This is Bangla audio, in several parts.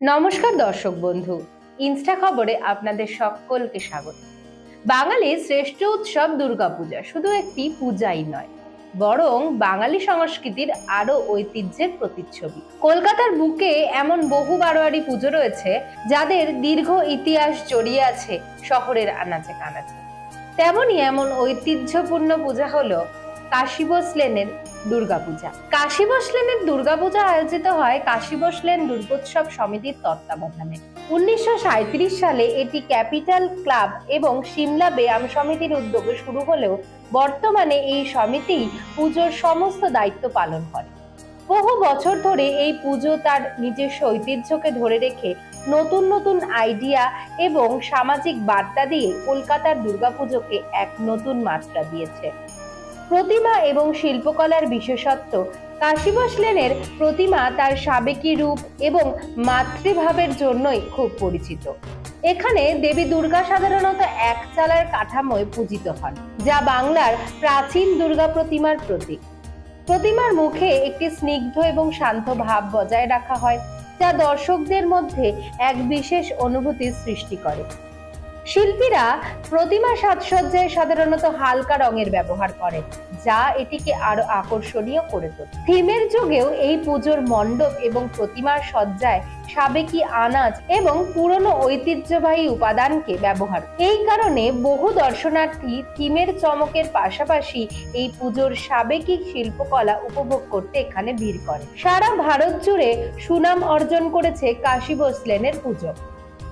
নমস্কার দর্শক বন্ধু। ইনস্টা খবরে আপনাদের সকলকে স্বাগত। বাঙালির শ্রেষ্ঠ উৎসব দুর্গাপূজা শুধু একটি পূজাই নয়, বরং বাঙালি সংস্কৃতির আরও ঐতিহ্যের প্রতিচ্ছবি। কলকাতার বুকে এমন বহু বারোয়ারি পুজো রয়েছে, যাদের দীর্ঘ ইতিহাস জড়িয়ে আছে শহরের আনাচে কানাচে। তেমনই এমন ঐতিহ্যপূর্ণ পূজা হলো কাশীবোস লেনের দুর্গাপূজা। কাশীবোস লেনের দুর্গাপূজা আয়োজিত হয় কাশীবোস লেন দুর্গোৎসব সমিতির তত্ত্বাবধানে। উনিশশো সালে এটি ক্যাপিটাল ক্লাব এবং সিমলা ব্যায়াম সমিতির উদ্যোগে শুরু হলেও বর্তমানে এই সমিতি পুজোর সমস্ত দায়িত্ব পালন করে। বহু বছর ধরে এই পুজো তার নিজস্ব ঐতিহ্যকে ধরে রেখে নতুন নতুন আইডিয়া এবং সামাজিক বার্তা দিয়ে কলকাতার দুর্গাপুজোকে এক নতুন মাত্রা দিয়েছে। প্রতিমা এবং শিল্পকলার বিশেষত্ব। কাশীবাস লেনের প্রতিমা তার সাবেকি রূপ এবং মাতৃভাবের জন্যই খুব পরিচিত। এখানে দেবী দুর্গা সাধারণত এক চালার কাঠামোয় পূজিত হন, যা বাংলার প্রাচীন দুর্গা প্রতিমার প্রতীক। প্রতিমার মুখে একটি স্নিগ্ধ এবং শান্ত ভাব বজায় রাখা হয়, যা দর্শকদের মধ্যে এক বিশেষ অনুভূতির সৃষ্টি করে। শিল্পীরা প্রতিমা সাজসজ্জায় সাধারণত হালকা রঙের ব্যবহার করেন যা এটিকে আরও আকর্ষণীয় করে তোলে। থিমের যুগেও এই পুজোর মণ্ডপ এবং প্রতিমার সজ্জায় সাবেকি আনাজ এবং পুরনো ঐতিহ্যবাহী উপাদানকে ব্যবহার। এই কারণে বহু দর্শনার্থী থিমের চমকের পাশাপাশি এই পুজোর সাবেকি শিল্পকলা উপভোগ করতে এখানে ভিড় করে। সারা ভারত জুড়ে সুনাম অর্জন করেছে কাশী লেনের পুজো।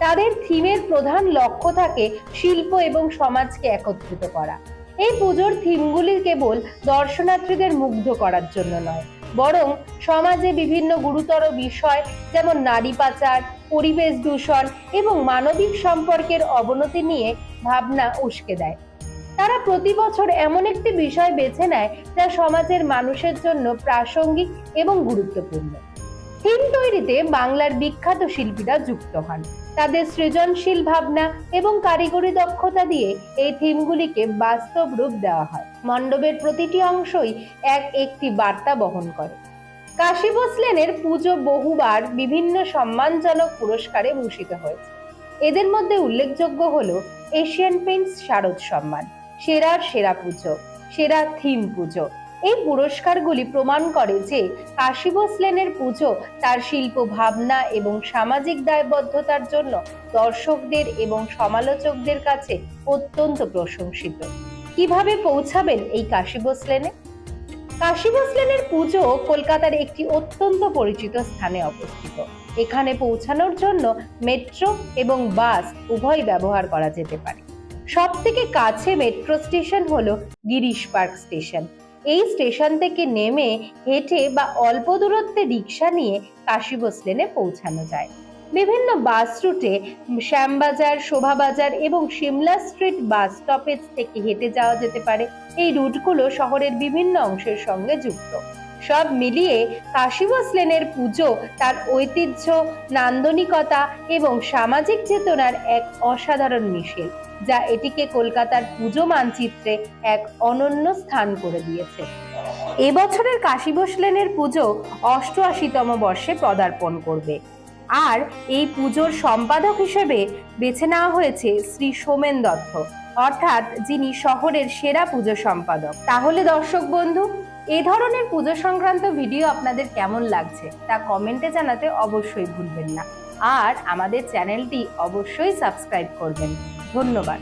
তাদের থিমের প্রধান লক্ষ্য থাকে শিল্প এবং সমাজকে একত্রিত করা। এই পুজোর থিমগুলি কেবল দর্শনার্থীদের মুগ্ধ করার জন্য নয়, বরং সমাজে বিভিন্ন গুরুতর বিষয় যেমন নারী পাচার, পরিবেশ দূষণ এবং মানবিক সম্পর্কের অবনতি নিয়ে ভাবনা উস্কে দেয়। তারা প্রতি বছর এমন একটি বিষয় বেছে নেয় যা সমাজের মানুষের জন্য প্রাসঙ্গিক এবং গুরুত্বপূর্ণ। থিম তৈরিতে বাংলার বিখ্যাত শিল্পীরা যুক্ত হন। তাদের সৃজনশীল ভাবনা এবং কারিগরি দক্ষতা দিয়ে এই থিমগুলিকে বাস্তব রূপ দেওয়া হয়। মণ্ডপের প্রতিটি অংশই এক একটি বার্তা বহন করে। কাশী লেনের পুজো বহুবার বিভিন্ন সম্মানজনক পুরস্কারে ভূষিত হয়েছে। এদের মধ্যে উল্লেখযোগ্য হল এশিয়ান পেইন্টস শারদ সম্মান, সেরার সেরা পুজো, সেরা থিম পুজো এই পুরস্কারগুলি প্রমাণ করে যে কাশী লেনের পুজো তার শিল্প ভাবনা এবং সামাজিক দায়বদ্ধতার জন্য দর্শকদের এবং সমালোচকদের কাছে অত্যন্ত প্রশংসিত। কীভাবে পৌঁছাবেন এই কাশী লেনে কাশী লেনের পুজো কলকাতার একটি অত্যন্ত পরিচিত স্থানে অবস্থিত। এখানে পৌঁছানোর জন্য মেট্রো এবং বাস উভয় ব্যবহার করা যেতে পারে। সব থেকে কাছে মেট্রো স্টেশন হলো গিরিশ পার্ক স্টেশন। এই স্টেশন থেকে নেমে হেঁটে বা অল্প দূরত্বে রিক্সা নিয়ে কাশী লেনে পৌঁছানো যায়। বিভিন্ন বাস রুটে শ্যামবাজার, শোভাবাজার এবং সিমলা স্ট্রিট বাস স্টপেজ থেকে হেঁটে যাওয়া যেতে পারে। এই রুটগুলো শহরের বিভিন্ন অংশের সঙ্গে যুক্ত। সব মিলিয়ে কাশীবাস লেনের পুজো, তার ঐতিহ্য, নান্দনিকতা এবং সামাজিক চেতনার এক অসাধারণ মিশেল যা এটিকে কলকাতার পুজো মানচিত্রে এক অনন্য স্থান করে দিয়েছে। এবছরের কাশীবোস লেনের পুজো অষ্টআশিতম বর্ষে পদার্পণ করবে। আর এই পুজোর সম্পাদক হিসেবে বেছে নেওয়া হয়েছে শ্রী সোমেন দত্ত, অর্থাৎ যিনি শহরের সেরা পুজো সম্পাদক। তাহলে দর্শক বন্ধু এ ধরনের পুজো সংক্রান্ত ভিডিও আপনাদের কেমন লাগছে তা কমেন্টে জানাতে অবশ্যই ভুলবেন না। আর আমাদের চ্যানেলটি অবশ্যই সাবস্ক্রাইব করবেন। ধন্যবাদ।